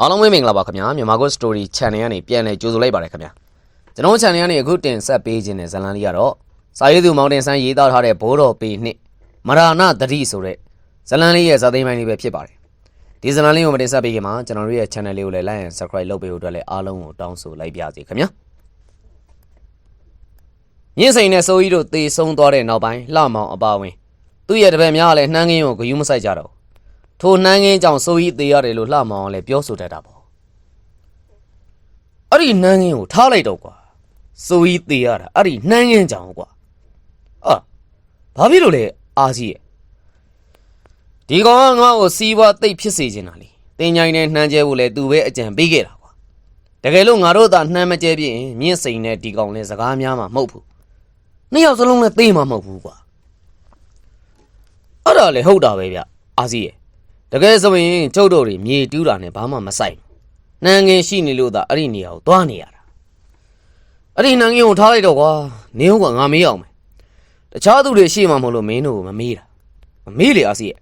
အားလုံးပဲမင်္ဂလာပါခင်ဗျာမြန်မာကို story channel ကနေပြန်လည်ကြိုဆိုလိုက်ပါတယ်ခင်ဗျာကျွန်တော် channel ကနေအခုတင်ဆက်ပေးခြင်းတဲ့ဇာတ်လမ်းလေးကတော့စာရေးသူမောင်တင်ဆန်းရေးသားထားတဲ့ဘိုးတော်ပေနှစ်မရဏတတိဆိုတဲ့ဇာတ်လမ်းလေးရဲ့ဇာတ်သိမ်းပိုင်းလေးပဲဖြစ်ပါတယ်ဒီဇာတ်လမ်းလေးကိုမတင်ဆက်ပေးခင်မှာကျွန်တော်တို့ရဲ့ channel လေးကိုလည်း like and subscribe လုပ်ပေးဖို့အတွက်လည်းအားလုံးကိုတောင်းဆိုလိုက်ပါစီခင်ဗျာမြင့်စိန်နဲ့စိုးကြီးတို့တေဆုံးသွားတဲ့နောက်ပိုင်းလှမောင်အပါဝင်သူ့ရဲ့တပည့်များကလည်းနှမ်းကင်းကိုဂယုမဆိုင်ကြတော့ ထိုနှမ်းငင်းကြောင့်စိုးကြီးသေးရတယ်လို့လှမောင်ကလည်းပြောဆိုတတ်တာပေါ့အဲ့ဒီနှမ်းငင်းကိုထားလိုက်တော့ကွာစိုးကြီးသေးရတာအဲ့ဒီနှမ်းငင်းကြောင့်ကွာအာဘာဖြစ်လို့လဲအာကြီးရဲ့ဒီကောင်ကငါ့ကိုစီးပွားတိတ်ဖြစ်စေချင်တာလေတင်ញိုင်းနဲ့နှမ်းကျဲဖို့လဲသူပဲအကြံပေးခဲ့တာကွာတကယ်လို့ငါတို့သာနှမ်းမကျဲပြရင်မြင့်စိန်နဲ့ဒီကောင်လဲစကားများမှာမဟုတ်ဘူးနှစ်ယောက်စလုံးလည်းသိမှာမဟုတ်ဘူးကွာအဲ့ဒါလေဟုတ်တာပဲဗျအာကြီးရဲ့ တကယ်ဆိုရင်ကျုပ်တို့တွေမြေတူးတာနဲ့ဘာမှမဆိုင်ဘူးနှမ်းငင်ရှိနေလို့သာအဲ့ဒီနေရာကိုသွားနေရတာအဲ့ဒီနှမ်းငင်ကိုထားလိုက်တော့ကွာနင်းကငါမေးအောင်မယ်တခြားသူတွေရှိမှမဟုတ်လို့မင်းတို့ကိုမမေးတာမမေးလေအာစီရဲ့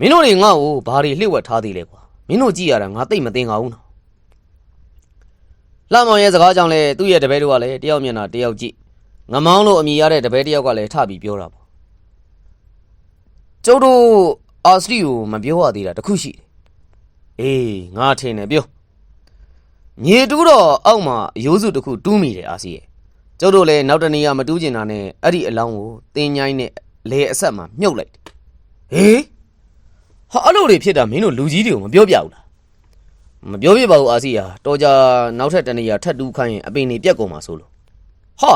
မင်းတို့တွေငါ့ကိုဘာတွေလှည့်ဝက်ထားသေးလဲကွာမင်းတို့ကြည့်ရတာငါသိမ့်မသိငါဘူးနော်လှမောင်ရဲ့စကားကြောင့်လဲသူ့ရဲ့တပည့်တို့ကလည်းတယောက်မျက်နှာတယောက်ကြည့်ငမောင်းလို့အမိရတဲ့တပည့်တယောက်ကလည်းထပြီးပြောတာပေါ့ကျုပ်တို့ အာစတီကိုမပြောရသေးတာတခုရှိတယ်။အေးငါထင်တယ်ပြော။ညေတူးတော့အောက်မှာအယိုးစုတစ်ခုတူးမိတယ်အာစီရဲ့။ကျုပ်တို့လည်းနောက်တနေ့ကမတူးကျင်တာနဲ့အဲ့ဒီအလောင်းကိုတင်းញိုင်းနဲ့လေအဆက်မှာမြုပ်လိုက်တယ်။ဟေးဟာအဲ့လိုတွေဖြစ်တာမင်းတို့လူကြီးတွေကိုမပြောပြဘူးလား။မပြောပြပါဘူးအာစီယာတော်ကြနောက်ထပ်တနေ့ကထပ်တူးခိုင်းရင်အပင်တွေပြက်ကုန်မှာဆိုလို့။ဟာ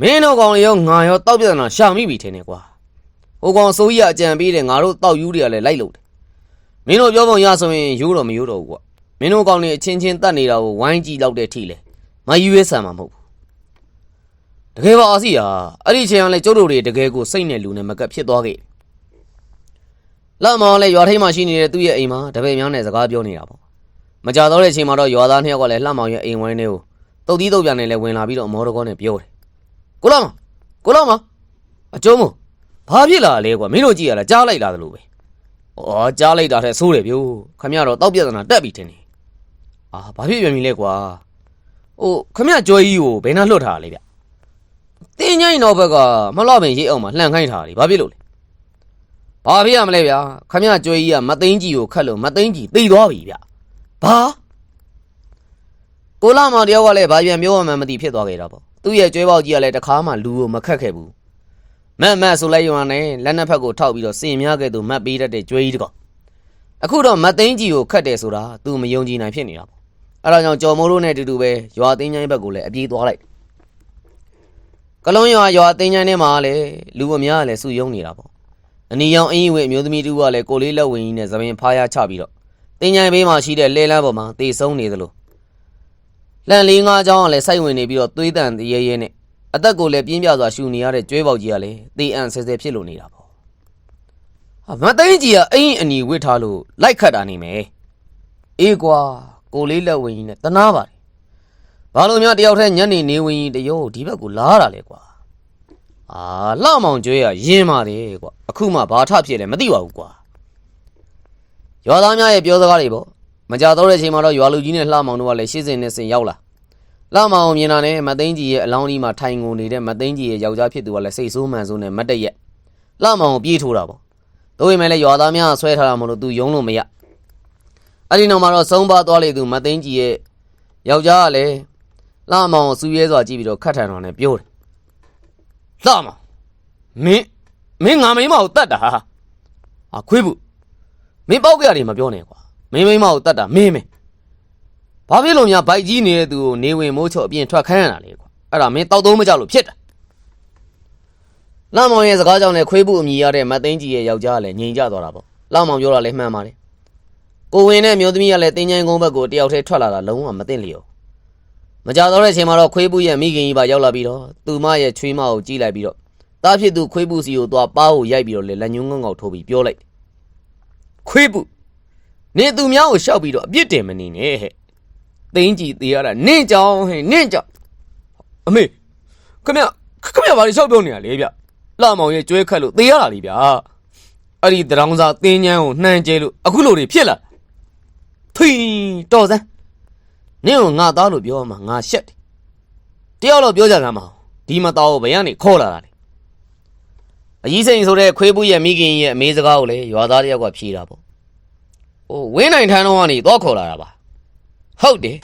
မင်းတို့ကောင်ရောငါရောတောက်ပြဿနာရှာမိပြီထင်တယ်ကွာ။ ဟိုကောင်ဆိုကြီးကအကြံပေးတယ်ငါတို့တောက်ယူတွေကလည်းလိုက်လို့တယ်မင်းတို့ပြောပုံရဆိုရင်ယူတော့မယူတော့ဘူးကွာမင်းတို့ကောင်တွေအချင်းချင်းတတ်နေတာကိုဝိုင်းကြည့်လောက်တဲ့ထိလဲမယူရဲဆန်မှာမဟုတ်ဘူးတကယ်ပါအာစီယာအဲ့ဒီအချိန်ကလည်းကျုပ်တို့တွေတကယ်ကိုစိတ်နဲ့လူနဲ့မကပ်ဖြစ်သွားခဲ့လာမောင်လည်းရွာထိပ်မှာရှိနေတဲ့သူ့ရဲ့အိမ်မှာတပည့်များနဲ့စကားပြောနေတာပေါ့မကြတော့တဲ့အချိန်မှာတော့ရွာသားနှစ်ယောက်ကလည်းလှမောင်ရဲ့အိမ်ဝိုင်းထဲကိုတုတ်သီးတုတ်ပြန်နဲ့လည်းဝင်လာပြီးတော့မော်တော်ကောနဲ့ပြောတယ်ကိုလာမကိုလာမအကျုံးမို့ ဘာဖြစ်လာလဲကွာမင်းတို့ကြည့်ရလားကြားလိုက်လာသလိုပဲ။ဩကြားလိုက်တာတဲ့ဆိုးတယ်ဗျို့ခမရတော့တောက်ပြဿနာတက်ပြီထင်တယ်။အာဘာဖြစ်ပြန်ပြီလဲကွာ။ဟိုခမရကြွယ်ကြီးကိုဘယ်နှလွတ်ထားလဲဗျ။တင်းញိုင်းတော့ဘက်ကမလှပင်ရေးအောင်မှလှန်ခိုင်းထားတယ်ဘာဖြစ်လို့လဲ။ဘာဖြစ်ရမလဲဗျာခမရကြွယ်ကြီးကမသိန်းကြီးကိုခတ်လို့မသိန်းကြီးသိသွားပြီဗျ။ဘာကိုလာမောင်တယောက်ကလည်းဘာပြန်ပြောမှမသိဖြစ်သွားခဲ့တာပေါ့။သူ့ရဲ့ကြွဲပေါက်ကြီးကလည်းတခါမှလူကိုမခတ်ခဲ့ဘူး။ မတ်မတ်ဆိုလိုက်ရွာနဲ့လက်နှစ်ဖက်ကိုထောက်ပြီးတော့စင်များကဲ့သို့မတ်ပေးတတ်တဲ့ကြွေးကြီးတကောင်အခုတော့မတ်သိန်းကြီးကိုခတ်တယ်ဆိုတာ तू မယုံကြည်နိုင်ဖြစ်နေတာပေါ့အဲဒါကြောင့်ကြော်မိုးတို့နဲ့အတူတူပဲရွာသိန်းချိုင်းဘက်ကိုလည်းအပြေးသွားလိုက်ကလုံးရွာရွာသိန်းချိုင်းထဲမှာလည်းလူအများကလည်းစုယုံနေတာပေါ့အနီရောင်အင်းကြီးဝဲအမျိုးသမီးတူကလည်းကိုလေးလက်ဝင်ကြီးနဲ့သပင်ဖားရချပြီးတော့သိန်းချိုင်းဘေးမှာရှိတဲ့လဲလန်းပေါ်မှာတေဆုံးနေသလိုလန့်လေးငါးချောင်းကလည်းစိုက်ဝင်နေပြီးတော့သွေးတန်တရဲရဲနဲ့ အသက်ကိုလည်းပြင်းပြစွာရှူနေရတဲ့ကျွဲပေါက်ကြီးကလည်းတေးအံဆဲဆဲဖြစ်လို့နေတာပေါ့ဟာမသိန်းကြီးကအင်းအနီဝစ်ထားလို့လိုက်ခတ်တာနေမယ်အေးကွာကိုလေးလက်ဝင်ကြီးနဲ့တနာပါတယ်ဘာလို့များတယောက်တည်းညနေနေဝင်ကြီးတရောဒီဘက်ကိုလာတာလဲကွာအာလှမောင်ကျွဲကရင်းပါတယ်ကွာအခုမှဘာထဖြစ်လဲမသိပါဘူးကွာရွာသားများရဲ့ပြောစကားတွေပေါ့မကြတော့တဲ့အချိန်မှာတော့ရွာလူကြီးနဲ့လှမောင်တို့ကလည်းရှေ့စင်နဲ့စင်ရောက်လာ လာမအောင်မြင်တာနဲ့မသိန်းကြီးရဲ့အလောင်းကြီးမှာထိုင်ကုန်နေတဲ့မသိန်းကြီးရဲ့ယောက်ျားဖြစ်သူကလည်းစိတ်ဆိုးမှန်ဆိုးနဲ့မတ်တက်ရက်လာမအောင်ပြေးထိုးတာပေါ့ဒါပေမဲ့လည်းရွာသားများဆွဲထားတာမလို့သူယုံလို့မရအဲ့ဒီနောက်မှာတော့ဆုံးပါသွားလေသူမသိန်းကြီးရဲ့ယောက်ျားကလည်းလာမအောင်စူရဲစွာကြည့်ပြီးတော့ခတ်ထန်တော်နဲ့ပြောတယ်လာမအောင်မင်းမင်းငါမိန်းမကိုတတ်တာဟာအခွေးဘူးမင်းပေါက်ကြရတယ်မပြောနဲ့ကွာမင်းမိန်းမကိုတတ်တာမင်းမင်း ဘာဖြစ်လို့များဘိုက်ကြီးနေတဲ့သူကိုနေဝင်မိုးချော့အပြင်ထွက်ခိုင်းရတာလေကွာအဲ့ဒါမင်းတောက်သုံးမကြလို့ဖြစ်တာလမ်းမောင်ရဲ့စကားကြောင့်လည်းခွေးဘူးအမိရတဲ့မတ်သိန်းကြီးရဲ့ယောက်ျားကလည်းငြိမ်ကြသွားတာပေါ့လမ်းမောင်ပြောတာလည်းမှန်ပါတယ်ကိုဝင်နဲ့မျိုးသမီးကလည်းတင်းချိုင်းကုန်းဘက်ကိုတယောက်တည်းထွက်လာတာလုံးဝမသိလျော်မကြတော့တဲ့အချိန်မှာတော့ခွေးဘူးရဲ့မိခင်ကြီးပါရောက်လာပြီးတော့သူမရဲ့ချွေးမကိုကြည့်လိုက်ပြီးတော့တားဖြစ်သူခွေးဘူးစီကိုသွားပါးကိုရိုက်ပြီးတော့လေလက်ညှိုးငေါငေါထိုးပြီးပြောလိုက်ခွေးဘူးနေသူများကိုရှောက်ပြီးတော့အပြစ်တင်မနေနဲ့ဟဲ့ သိန်းကြီးသေးရတာနင့်ကြောင်ဟဲ့နင့်ကြောင်အမေခမရခမရဘာလို့ရှောက်ပြောနေရလဲဗျလှမောင်ရဲ့ကျွဲခတ်လို့သေးရတာလေဗျအဲ့ဒီတရောင်းစားတင်းချမ်းကိုနှမ်းကျဲလို့အခုလိုတွေဖြစ်လာဖိတော်စမ်းနင့်ကိုငါသားလို့ပြောမှငါရှက်တယ်တယောက်တော့ပြောကြကမ်းမအောင်ဒီမသားကိုဘယ်ကနေခေါ်လာတာလဲအကြီးစိန်ဆိုတဲ့ခွေးပူရဲ့မိခင်ရဲ့အမေစကားကိုလေရွာသားတယောက်ကဖြေတာပေါ့ဟိုဝင်းနိုင်ထန်းတော့ကနေတော့ခေါ်လာတာပါ ဟုတ်တယ်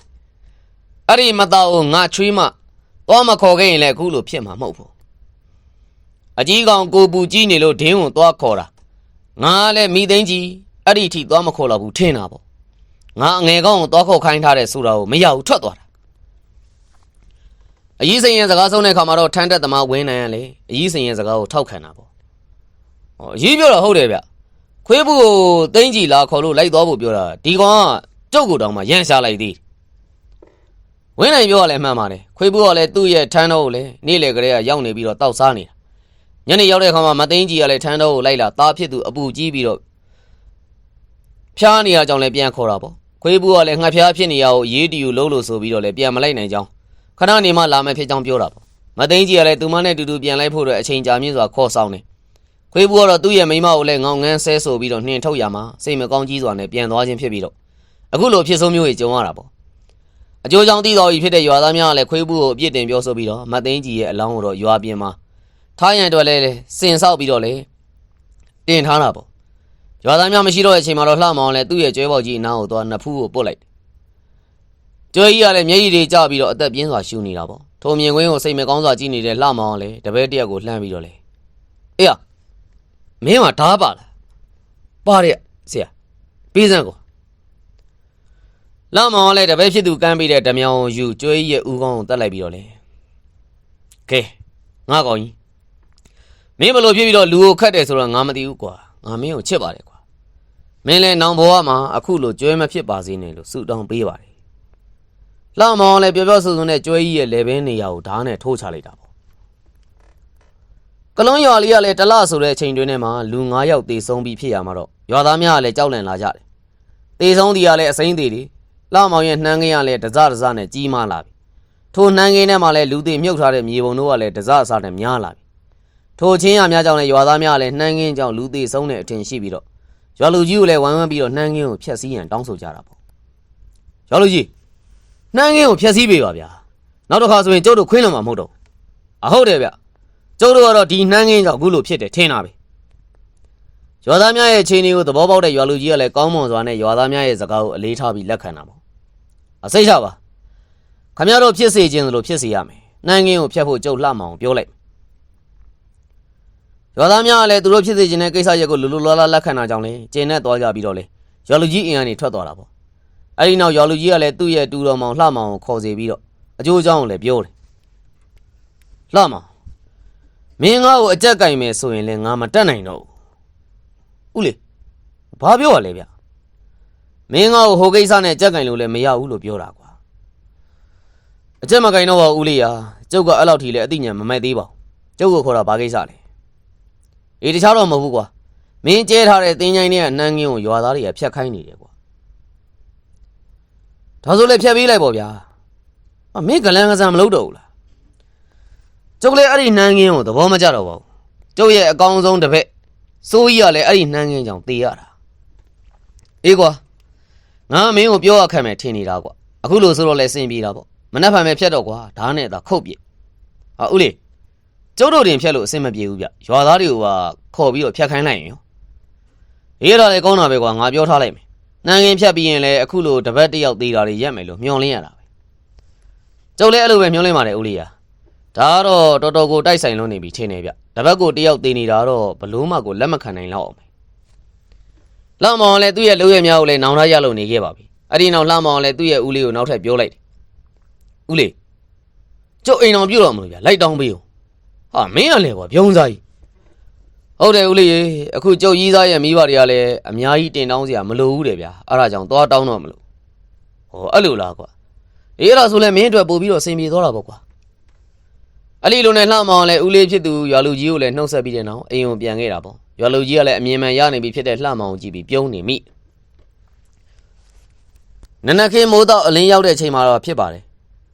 အဲ့ဒီမသားကိုငါချွေးမှသွားမခေါ်ခဲ့ရင်လည်းအခုလိုဖြစ်မှာမဟုတ်ဘူးအကြီးကောင်ကိုပူကြီးနေလို့ဒင်းကိုသွားခေါ်တာငါလည်းမိသိန်းကြီးအဲ့ဒီအထိသွားမခေါ်တော့ဘူးထင်တာပေါ့ငါအငယ်ကောင်းကိုသွားခေါက်ခိုင်းထားတဲ့ဆိုတာကိုမရဘူးထွက်သွားတာအကြီးစိန်ရဲ့စကားဆုံးတဲ့ခါမှာတော့ထန်းတက်သမားဝင်းနိုင်ရလေအကြီးစိန်ရဲ့စကားကိုထောက်ခံတာပေါ့ဟောအကြီးပြောတာဟုတ်တယ်ဗျခွေးဘူးကိုတင်းကြီးလာခေါ်လို့လိုက်သွားဖို့ပြောတာဒီကောင်က ကျုပ်ကိုတောင်မှရန်ရှာလိုက်သေးတယ်ဝင်းနိုင်ပြောရလဲမှန်ပါတယ်ခွေးဘူးကလည်းသူ့ရဲ့ထန်းတော်ကိုလည်းနေ့လေကလေးကရောက်နေပြီးတော့တောက်စားနေတာညနေရောက်တဲ့အခါမှာမသိန်းကြီးကလည်းထန်းတော်ကိုလိုက်လာသားဖြစ်သူအပူကြီးပြီးတော့ဖျားနေရကြောင်းလည်းပြန်ခေါ်တာပေါ့ခွေးဘူးကလည်းငှက်ဖျားဖြစ်နေရကိုရေးတီယူလုံးလို့ဆိုပြီးတော့လည်းပြန်မလိုက်နိုင်ကြောင်းခဏနေမှလာမယ်ဖြစ်ကြောင်းပြောတာပေါ့မသိန်းကြီးကလည်းသူမနဲ့တူတူပြန်လိုက်ဖို့အတွက်အချိန်ကြာမြင့်စွာခေါ်ဆောင်နေခွေးဘူးကတော့သူ့ရဲ့မိန်းမကိုလည်းငောင်ငန်းဆဲဆိုပြီးတော့နှင်ထုတ်ရမှာစိတ်မကောင်းကြီးစွာနဲ့ပြန်သွားခြင်းဖြစ်ပြီးတော့ အခုလိုဖြစ်ဆုံးမျိုးကြီးကြုံရတာပေါ့အကျိုးကြောင့်တည်တော်ကြီးဖြစ်တဲ့ရွာသားများကလည်းခွေးဘူးကိုအပြစ်တင်ပြောဆိုပြီးတော့မသိန်းကြီးရဲ့အလောင်းကိုတော့ရွာပြင်မှာထားရန်အတွက်လည်းစင်ဆောက်ပြီးတော့လေတင်ထားတာပေါ့ရွာသားများမရှိတော့တဲ့အချိန်မှာတော့လှမောင်လည်းသူ့ရဲ့ကျွဲပေါက်ကြီးအနားကိုသွားနှစ်ဖူးကိုပုတ်လိုက်တယ်။ကျွဲကြီးကလည်းမျက်ရည်တွေကျပြီးတော့အသက်ပြင်းစွာရှူနေတာပေါ့။ထိုမြင်ကွင်းကိုစိတ်မကောင်းစွာကြည့်နေတဲ့လှမောင်ကလည်းတပည့်တယောက်ကိုလှမ်းပြီးတော့လေ။အေးရမင်းကဓားပါလား။ပါတယ်ဆရာ။ပြီးစမ်းကို လှမောင်ကလည်းတပည့်ဖြစ်သူကမ်းပြီးတဲ့ဓမြောင်ကိုယူကျွဲကြီးရဲ့ဦးခေါင်းကိုတက်လိုက်ပြီးတော့လေ။ကဲငါကောင်ကြီးမင်းဘလို့ဖြစ်ပြီးတော့လူကိုခတ်တယ်ဆိုတော့ငါမသိဘူးကွာ။ငါမင်းကိုချစ်ပါတယ်ကွာ။မင်းလည်းနောင်ဘဝမှာအခုလိုကျွဲမဖြစ်ပါစေနဲ့လို့ဆုတောင်းပေးပါတယ်။လှမောင်လည်းပြောပြောဆိုဆိုနဲ့ကျွဲကြီးရဲ့လေဘင်းနေရာကိုဓာတ်နဲ့ထိုးချလိုက်တာပေါ့။ကလုံးရွာလေးကလည်းတလဆိုတဲ့အချိန်တွင်းထဲမှာလူ9ယောက်တေဆုံးပြီးဖြစ်ရမှာတော့ရွာသားများကလည်းကြောက်လန့်လာကြတယ်။တေဆုံးတီကလည်းအစိမ့်သေးတယ်။ လှမောင်ရဲ့နှမ်းခင်းကလည်းတစတစနဲ့ကြီးမားလာပြီ။ထိုနှမ်းခင်းထဲမှာလည်းလူသေးမြုပ်ထားတဲ့မြေပုံတို့ကလည်းတစအစနဲ့များလာပြီ။ထိုချင်းရများကြောင့်လည်းရွာသားများလည်းနှမ်းကင်းကြောင့်လူသေးဆုံးတဲ့အထင်ရှိပြီးတော့ရွာလူကြီးကိုလည်းဝိုင်းဝန်းပြီးတော့နှမ်းကင်းကိုဖျက်ဆီးရန်တောင်းဆိုကြတာပေါ့ရွာလူကြီးနှမ်းကင်းကိုဖျက်ဆီးပေးပါဗျာနောက်တစ်ခါဆိုရင်ကျုပ်တို့ခွင်းလုံမှာမဟုတ်တော့ဘူးအဟုတ်တယ်ဗျကျုပ်တို့ကတော့ဒီနှမ်းကင်းကြောင့်အခုလိုဖြစ်တယ်ထင်တာပဲရွာသားများရဲ့ခြေနေကိုသဘောပေါက်တဲ့ရွာလူကြီးကလည်းကောင်းမွန်စွာနဲ့ရွာသားများရဲ့စကားကိုအလေးထားပြီးလက်ခံတာပေါ့ အစိတ်ချပါခမရတို့ဖြစ်စေခြင်းလို့ဖြစ်စေရမယ်နှမ်းကင်းကိုဖျက်ဖို့ကျုပ်လှမအောင်ပြောလိုက်ရွာသားများကလည်းသူတို့ဖြစ်စေခြင်းတဲ့ကိစ္စရက်ကိုလူလူလားလားလက်ခံတာကြောင့်လေကျင်းနဲ့သွားကြပြီးတော့လေရွာလူကြီးအင်အားနေထွက်သွားတာပေါ့အဲ့ဒီနောက်ရွာလူကြီးကလည်းသူ့ရဲ့တူတော်မောင်လှမောင်ကိုခေါ်စီပြီးတော့အကျိုးအကြောင်းကိုလည်းပြောတယ်လှမောင်မင်းငါ့ကိုအကြက်ကင်မယ်ဆိုရင်လည်းငါမတက်နိုင်တော့ဘူးဦးလေဘာပြောရလဲဗျ မင်းငါ့ကိုဟိုကိစ္စနဲ့ကြက်ကင်လို့လည်းမရဘူးလို့ပြောတာကွာအကြက်မကင်တော့ပါဘူးဦးလေးရာကျုပ်ကအဲ့လောက်ထိလည်းအသိဉာဏ်မမဲ့သေးပါဘူးကျုပ်ကိုခေါ်တာဘာကိစ္စလဲအေးတခြားတော့မဟုတ်ဘူးကွာမင်းကျဲထားတဲ့တင်းချိုင်းတွေကနှမ်းငင်းကိုရွာသားတွေကဖြတ်ခိုင်းနေတယ်ကွာဒါဆိုလည်းဖြတ်ပေးလိုက်ပေါ့ဗျာအမင်းကလန်ကစားမလုပ်တော့ဘူးလားကျုပ်လည်းအဲ့ဒီနှမ်းငင်းကိုသဘောမကျတော့ပါဘူးကျုပ်ရဲ့အကောင်းဆုံးတစ်ဖက်စိုးကြီးကလည်းအဲ့ဒီနှမ်းငင်းကြောင့်တေးရတာအေးကွာ ငါမင်းကိုပြောရခက်မယ်ထင်နေတာကွာအခုလို့ဆိုတော့လည်းစင်ပြေတာပေါ့မနှက်ဖန်ပဲဖြတ်တော့ကွာဓာတ်နဲ့သာခုတ်ပြစ်ဟာဦးလေးကျုပ်တို့တင်ဖြတ်လို့အဆင်မပြေဘူးဗျရွာသားတွေကိုကခေါ်ပြီးတော့ဖြတ်ခိုင်းလိုက်ရင်ရောအေးဒါလည်းကောင်းတာပဲကွာငါပြောထားလိုက်မယ်နှမ်းကင်းဖြတ်ပြီးရင်လည်းအခုလိုတပတ်တစ်ယောက်သေးတာတွေရက်မယ်လို့မျှော်လင့်ရတာပဲကျုပ်လည်းအဲ့လိုပဲမျှော်လင့်ပါတယ်ဦးလေးယာဒါကတော့တော်တော်ကိုတိုက်ဆိုင်လွန်းနေပြီထင်နေဗျတပတ်ကိုတစ်ယောက်သေးနေတာတော့ဘလို့မှကိုလက်မခံနိုင်တော့အောင်ပဲ လှမောင်လည်းသူ့ရဲ့လုပ်ရများကိုလည်းနောင်ထားရလို့နေခဲ့ပါပြီအဲ့ဒီနောက်လှမောင်လည်းသူ့ရဲ့ဦးလေးကိုနောက်ထပ်ပြောလိုက်တယ်ဦးလေးကျုပ်အိမ်တော်ပြုတ်တော့မလို့ဗျလိုက်တောင်းပေးဦးဟာမင်းကလည်းကွာပြုံးစားကြီးဟုတ်တယ်ဦးလေးရေအခုကျုပ်ကြီးသားရဲ့မိဘတွေကလည်းအများကြီးတင်တောင်းစရာမလိုဘူးတယ်ဗျာအဲ့ဒါကြောင့်သွားတောင်းတော့မလို့ဟောအဲ့လိုလားကွာအေးအဲ့ဒါဆိုလည်းမင်းအတွက်ပို့ပြီးတော့စင်ပြေသွားတာပေါ့ကွာအဲ့ဒီလိုနဲ့လှမောင်လည်းဦးလေးဖြစ်သူရွာလူကြီးကိုလည်းနှုတ်ဆက်ပြီးတဲ့နောက်အိမ်ကိုပြန်ခဲ့တာပေါ့ ရွာလူကြီးကလည်းအမြင်မှန်ရနေပြီဖြစ်တဲ့လှမောင်ကိုကြည့်ပြီးပြုံးနေမိနနခင်မိုးတော့အလင်းရောက်တဲ့အချိန်မှာတော့ဖြစ်ပါတယ်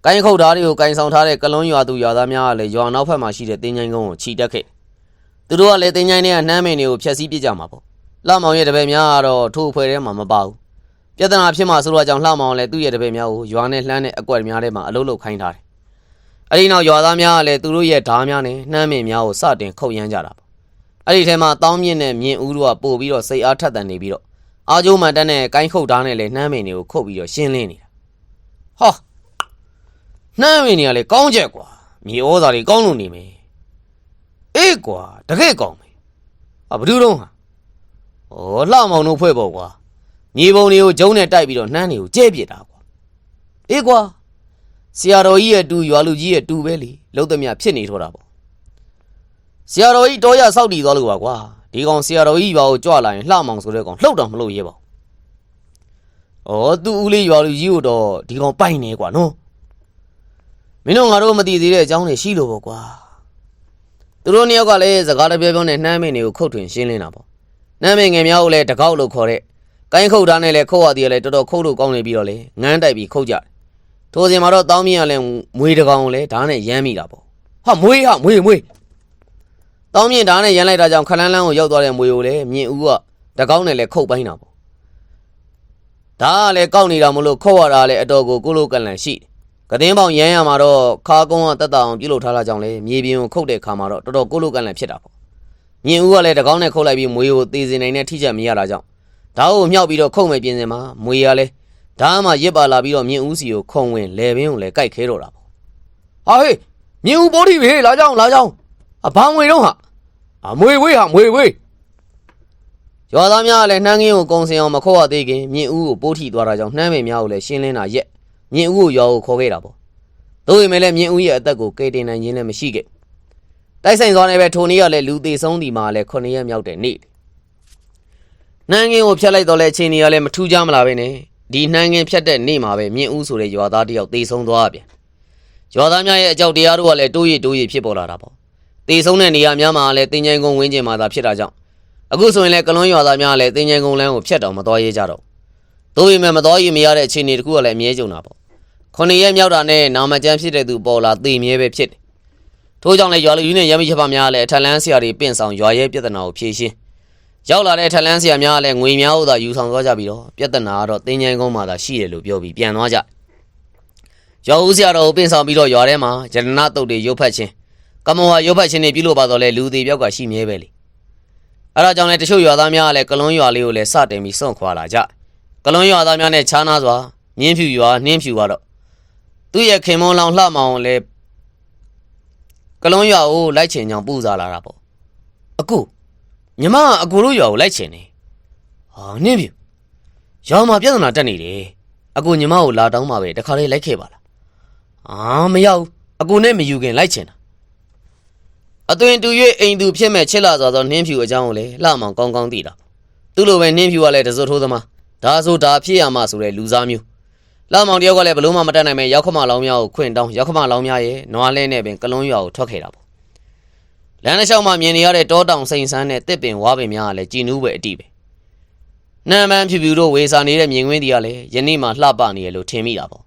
ကိုင်းခုတ်ဓာတ်တွေကိုကိုင်းဆောင်ထားတဲ့ကလွန်းရွာသူရွာသားများကလည်းရွာနောက်ဖက်မှာရှိတဲ့တင်းချိုင်းကုန်းကိုခြိတက်ခဲ့။သူတို့ကလည်းတင်းချိုင်းတွေကနှမ်းမင်းတွေကိုဖျက်ဆီးပစ်ကြမှာပေါ့။လှမောင်ရဲ့တပည့်များကတော့ထို့အဖွဲ့ထဲမှာမပါဘူး။ပြဿနာဖြစ်မှဆိုတော့ကြောင့်လှမောင်လည်းသူ့ရဲ့တပည့်များကိုရွာနဲ့လှမ်းတဲ့အကွက်များထဲမှာအလုတ်လုတ်ခိုင်းထားတယ်။အဲဒီနောက်ရွာသားများကလည်းသူတို့ရဲ့ဓားများနဲ့နှမ်းမင်များကိုစတင်ခုတ်ရမ်းကြတာပေါ့။ အဲဒီထဲမှာတောင်းမြင့်နဲ့မြင့်ဦးတို့ကပို့ပြီးတော့စိတ်အားထက်သန်နေပြီးတော့အာကျိုးမှန်တက်နဲ့ကိုင်းခုတ်ဓားနဲ့လည်းနှမ်းမင်တွေကိုခုတ်ပြီးတော့ရှင်းလင်းနေတာ။ဟာနှမ်းမင်တွေကလည်းကောင်းချက်ကွာမြေဩဇာတွေကောင်းလို့နေမယ်။အေးကွာတကယ်ကောင်းမယ်။ဟာဘယ်သူတော့ဟာ။ဩလှမောင်တို့ဖွဲ့ပေါ့ကွာ။မြေပုံတွေကိုဂျုံနဲ့တိုက်ပြီးတော့နှမ်းတွေကိုကျဲပြစ်တာကွာအေးကွာဆရာတော်ကြီးရဲ့တူရွာလူကြီးရဲ့တူပဲလေလုံးသမျှဖြစ်နေတော့တာပေါ့ ဆရာတော်ကြီးတော်ရဆောက်တည်သွားလို့ပါကွာဒီကောင်ဆရာတော်ကြီးရွာကိုကြွလာရင်လှမောင်ဆိုတဲ့ကောင်လှုပ်တော့မလှုပ်ရဲပါဘူးဩသူ့ဦးလေးရွာလူကြီးကိုတော့ဒီကောင်ပိုင်နေကွာနော်မင်းတို့ငါတို့မသိသေးတဲ့အကြောင်းတွေရှိလို့ပေါ့ကွာသူတို့နှစ်ယောက်ကလည်းစကားတပြောပြောနဲ့နှမ်းမင်းတွေကိုခုတ်ထွင်ရှင်းလင်းတာပေါ့နှမ်းမင်းငယ်များကိုလည်းတကောက်လို့ခေါ်တဲ့ကိုင်းခုတ်ထားနဲ့လဲခုတ်ရသေးတယ်လဲတော်တော်ခုတ်လို့ကောင်းနေပြီးတော့လဲငန်းတိုက်ပြီးခုတ်ကြတယ်ထိုစဉ်မှာတော့တောင်းမြင့်ကလည်းမွေးတကောင်ကိုလဲဓာတ်နဲ့ရမ်းမိတာပေါ့ဟာမွေးဟာမွေးမွေး တောင်းမြင့်ဓာတ်နဲ့ရမ်းလိုက်တာကြောင့်ခလန်းလန်းကိုရောက်သွားတဲ့မွေကိုလဲမြင့်ဦးကတကောင်းနဲ့လဲခုတ်ပိုင်းတာပေါ့ဒါကလည်းကောက်နေတာမလို့ခုတ်ရတာလဲအတော်ကိုကိုလိုကလန်ရှိတယ်ကတင်းပေါင်ရမ်းရမှာတော့ခါကုန်းကတက်တာအောင်ပြုတ်လို့ထားတာကြောင့်လဲမြေပြင်ကိုခုတ်တဲ့ခါမှာတော့တော်တော်ကိုလိုကလန်ဖြစ်တာပေါ့မြင့်ဦးကလည်းတကောင်းနဲ့ခုတ်လိုက်ပြီးမွေကိုသေစင်နိုင်တဲ့ထိချက်မရတာကြောင့်ဓာတ်ကိုမြောက်ပြီးတော့ခုံမဲ့ပြင်စင်မှာမွေရလဲဓာတ်မှရစ်ပါလာပြီးတော့မြင့်ဦးစီကိုခုံဝင်လေပင်ကိုလည်းကြိုက်ခဲတော့တာပေါ့ဟာဟေးမြင့်ဦးပိုးတိပဲလာကြောင်းလာကြောင်း အဘာမွေတော့ဟာအမွေဝေးဟာမွေဝေးရွာသားများကလည်းနှမ်းကင်းကိုကုံစင်အောင်မခေါ်ရသေးခင်မြင့်ဦးကိုပိုးထိသွားတာကြောင့်နှမ်းမေများကိုလည်းရှင်းလင်းတာရက်မြင့်ဦးကိုရွာကိုခေါ်ခဲ့တာပေါ့တို့ပေမဲ့လည်းမြင့်ဦးရဲ့အသက်ကိုကယ်တင်နိုင်ခြင်းလည်းမရှိခဲ့တိုက်ဆိုင်သွားနေပဲထိုနေ့ကလည်းလူသေးဆုံးဒီမှာလည်း9ရက်မြောက်တဲ့နေ့နှမ်းငင်းကိုဖျက်လိုက်တော့လဲအချိန်ကြီးကလည်းမထူးကြမလားပဲနဲ့ဒီနှမ်းငင်းဖျက်တဲ့နေ့မှာပဲမြင့်ဦးဆိုတဲ့ရွာသားတစ်ယောက်တေဆုံးသွားပြန်ရွာသားများရဲ့အကြောက်တရားတို့ကလည်းတိုးရတိုးရဖြစ်ပေါ်လာတာပေါ့ တေဆုံးတဲ့နေရာများမှာလည်းတင်ကြိုင်ကုန်းဝင်းကျင်မှာသာဖြစ်တာကြောင့်အခုဆိုရင်လည်းကလွန်းရွာသားများကလည်းတင်ကြိုင်ကုန်းလမ်းကိုဖျက်တော့မတော်ရဲကြတော့တို့ပေမဲ့မတော်ရမရတဲ့အခြေအနေတခုကလည်းအမြဲကြုံတာပေါ့ခုနှစ်ရက်မြောက်တာနဲ့နာမကျန်းဖြစ်တဲ့သူပေါ်လာသေမြဲပဲဖြစ်တယ်ထို့ကြောင့်လည်းရွာလူကြီးနဲ့ရမီချက်ပါများကလည်းအထက်လန်းဆရာတွေပင့်ဆောင်ရွာရဲပြဿနာကိုဖြေရှင်းရောက်လာတဲ့ထက်လန်းဆရာများကလည်းငွေများဥသာယူဆောင်သွားကြပြီးတော့ပြဿနာကတော့တင်းချိုင်းကုန်းမှာသာရှိတယ်လို့ပြောပြီးပြန်သွားကြရွာဦးဆရာတော်ကိုပင့်ဆောင်ပြီးတော့ရွာထဲမှာယတနာတုတ်တွေရုပ်ဖတ်ခြင်း ကမ္မဝါရုပ်ဖတ်ခြင်းတွေပြုလုပ်ပါတော့လဲလူသေးပြောက်ကရှိမြဲပဲလေအဲဒါကြောင့်လဲတချို့ရွာသားများကလည်းကလွန်းရွာလေးကိုလည်းစတင်ပြီးစွန့်ခွာလာကြကလွန်းရွာသားများနဲ့ခြားနာစွာညင်းဖြူရွာနှင်းဖြူကတော့သူ့ရဲ့ခင်မွန်းလောင်လှမောင်လည်းကလွန်းရွာကိုလိုက်ချင်ကြောင်ပူဇာလာတာပေါ့အခုညီမကအကူတို့ရွာကိုလိုက်ချင်တယ်။ဟာနင်းပြီ။ရွာမှာပြဿနာတက်နေတယ်။အကူညီမကိုလာတောင်းပါပဲတခါလေးလိုက်ခဲ့ပါလား။အာမရောက်ဘူးအကူနဲ့မယူခင်လိုက်ချင်တာ။ အသွင်တူ၍အိမ်သူဖြစ်မဲ့ချစ်လာစွာသောနင်းဖြူအကြောင်းကိုလေလှမောင်ကောင်းကောင်းသိတာ။သူ့လိုပဲနင်းဖြူကလည်းတစိုးထိုးသမား။ဒါဆိုဒါဖြစ်ရမှာဆိုတဲ့လူစားမျိုး။လှမောင်တယောက်ကလည်းဘလို့မှမတတ်နိုင်မဲ့ရောက်ခမလောင်းများကိုခွင့်တောင်းရောက်ခမလောင်းများရဲ့နွားလဲနဲ့ပင်ကလွန်းရွာကိုထွက်ခဲ့တာပေါ့လမ်းတစ်လျှောက်မှာမြင်နေရတဲ့တောတောင်စိန်ဆန်းနဲ့တစ်ပင်ဝါပင်များကလည်းကြည်နူးပဲအတိပဲနှမ်းပန်းဖြူဖြူတို့ဝေစာနေတဲ့မြင်ကွင်းတီကလည်းယနေ့မှလှပနေရလို့ထင်မိတာပေါ့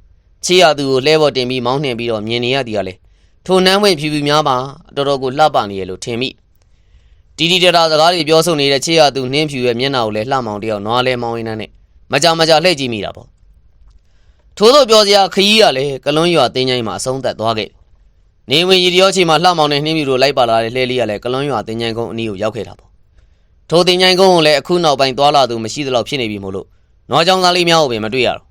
ချီရသူကိုလှဲပေါ်တင်ပြီးမောင်းနှင်ပြီးတော့မြင်နေရသည်ကလည်း ထိုနှမ်းဝင်ဖြူဖြူများပါတော်တော်ကိုလှပနေရလို့ထင်မိတီတီတတာစကားတွေပြောဆိုနေတဲ့ချီရသူနှင်းဖြူရဲ့မျက်နှာကိုလည်းလှမောင်တယောက်နွားလဲမောင်းရင်းနဲ့မကြမကြလှည့်ကြည့်မိတာပေါ့ထို့သောပြောစရာခရီးကလည်းကလွန်းရွာတင်းချိုင်းမှာအဆုံးသက်သွားခဲ့နေဝင်ရီတရောချီမှာလှမောင်နဲ့နှင်းမြူတို့လိုက်ပါလာတဲ့လှဲလေးကလည်းကလွန်းရွာတင်ញိုင်ကုန်းအနီးကိုရောက်ခဲ့တာပေါ့ထိုတင်ញိုင်ကုန်းကိုလည်းအခုနောက်ပိုင်းသွားလာသူမရှိသလောက်ဖြစ်နေပြီမို့လို့နွားချောင်းသားလေးများကိုပင်မတွေ့ရတော့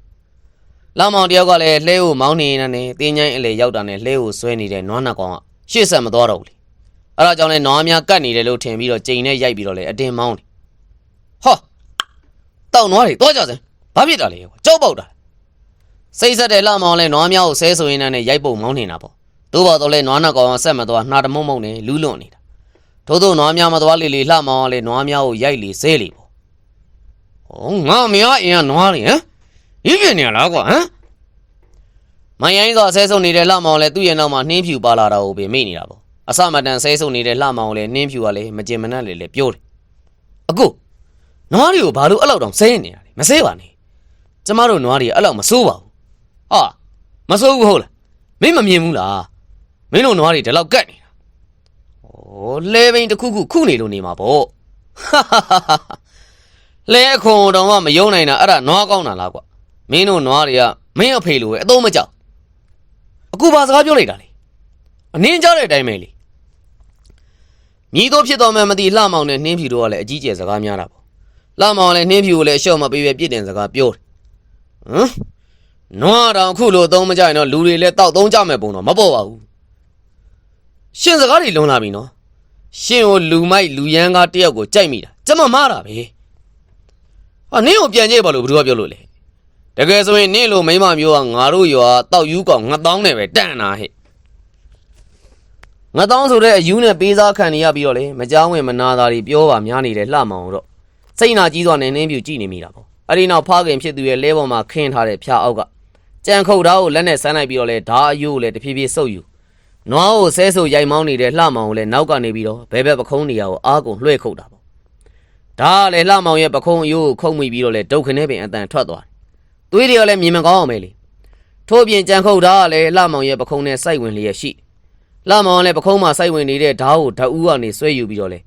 လှမောင်တယောက်ကလည်းလှဲကိုမောင်းနေနေနဲ့တင်ញိုင်အလေရောက်တာနဲ့လှဲကိုဆွဲနေတဲ့နွားနှစ်ကောင်ကရှေ့ဆက်မသွားတော့ဘူးလေအဲဒါကြောင့်လဲနွားများကတ်နေတယ်လို့ထင်ပြီးတော့ကြိမ်နဲ့ရိုက်ပြီးတော့လေအတင်းမောင်းတယ်ဟောတောက်နွားတွေသွားကြစမ်းဘာဖြစ်တာလဲကွာကြောက်ပေါက်တာစိတ်ဆက်တဲ့လှမောင်လည်းနွားများကိုဆဲဆိုရင်းနဲ့ရိုက်ပုံမောင်းနေတာပေါ့သို့ပါတော့လဲနွားနှစ်ကောင်ကဆက်မသွားနှာတမုံမုံနဲ့လူးလွန်နေတာထို့သောနွားများမသွားလေလေလှမောင်းကလည်းနွားများကိုရိုက်လေဆဲလေပေါ့ဟောငါမရအင်းကနွားလေဟမ် ဒီပြင်းနေရလားကွာဟမ်မယိုင်းကဆဲဆုံနေတဲ့လှမောင်လည်းသူ့ရဲ့နောက်မှာနှင်းဖြူပါလာတာကိုပဲမိနေတာပေါ့အစမတန်ဆဲဆုံနေတဲ့လှမောင်လည်းနှင်းဖြူကလည်းမကျင်မနှက်လေလေပြောတယ်အခုနွားတွေကိုဘာလို့အဲ့လောက်တောင်ဆဲနေတာလဲမဆဲပါနဲ့ကျမတို့နွားတွေအဲ့လောက်မစိုးပါဘူးဟာမစိုးဘူးဟုတ်လားမင်းမမြင်ဘူးလားမင်းတို့နွားတွေဒီလောက်ကတ်နေတာ။ဩလဲဘိန်တစ်ခုခုခုနေလို့နေမှာပေါ့လဲခုံတော်မှမယုံနိုင်တာအဲ့ဒါနွားကောင်းတာလားကွာ မင်းတို့နွားတွေကမင်းအဖေလိုပဲအတော့မကြောက်အခုဘာစကားပြောလိုက်တာလဲအနင်းကြတဲ့အတိုင်းပဲလေမြည်တော့ဖြစ်တော်မှမသိလှမောင်နဲ့နှင်းဖြူတို့ကလည်းအကြီးကျယ်စကားများတာပေါ့လှမောင်လည်းနှင်းဖြူကိုလည်းအလျှော့မပေးပဲပြစ်တင်စကားပြောတယ်ဟမ်နွားတောင်ခုလိုသုံးမကြရင်တော့လူတွေလည်းတောက်သုံးကြမယ်ပုံတော့မပေါ်ပါဘူးရှင်စကားတွေလုံးလာပြီနော်ရှင်ကိုလူမိုက်လူရန်ကားတယောက်ကိုကြိုက်မိတာကျမမားတာပဲဟာနင်းကိုပြန်ကြည့်ပါလို့ဘယ်သူကပြောလို့လဲ တကယ်ဆိုရင်နင်းလိုမိန်းမမျိုးကငါတို့ရွာတောက်ယူကောင်ငါတောင်းနဲ့ပဲတန့်တာဟဲ့ငါတောင်းဆိုတဲ့အယူနဲ့ပေးစားခံနေရပြီးတော့လေမကြောင်းဝင်မနာတာတွေပြောပါများနေတယ်လှမောင်တော့စိတ်နာကြီးစွာနဲ့နင်းပြူကြည့်နေမိတာပေါ့အဲ့ဒီနောက်ဖခင်ဖြစ်သူရဲ့လဲပေါ်မှာခင်းထားတဲ့ဖျားအောက်ကကြံခုတ်ဓာတ်ကိုလက်နဲ့ဆန်းလိုက်ပြီးတော့လေဓာအယိုးကိုလည်းတဖြည်းဖြည်းဆုပ်ယူနွားကိုဆဲဆူရိုက်မောင်းနေတဲ့လှမောင်ကိုလည်းနောက်ကနေပြီးတော့ဘဲဘက်ပခုံးနေရကိုအားကုန်လွှဲခုတ်တာပေါ့ဒါကလည်းလှမောင်ရဲ့ပခုံးအယိုးကိုခုတ်မိပြီးတော့လေဒုက္ခနဲ့ပင်အတန်ထွက်သွားတယ် သွေးတွေကလည်းမြင်မကောင်းအောင်ပဲလေထို့ပြင်ကြံခုတ်ဓာတ်ကလည်းလှမောင်ရဲ့ပခုံးနဲ့စိုက်ဝင်လျက်ရှိလှမောင်ကလည်းပခုံးမှာစိုက်ဝင်နေတဲ့ဓာတ်ကိုဓာတ်ဦးကနေဆွဲယူပြီးတော့လေ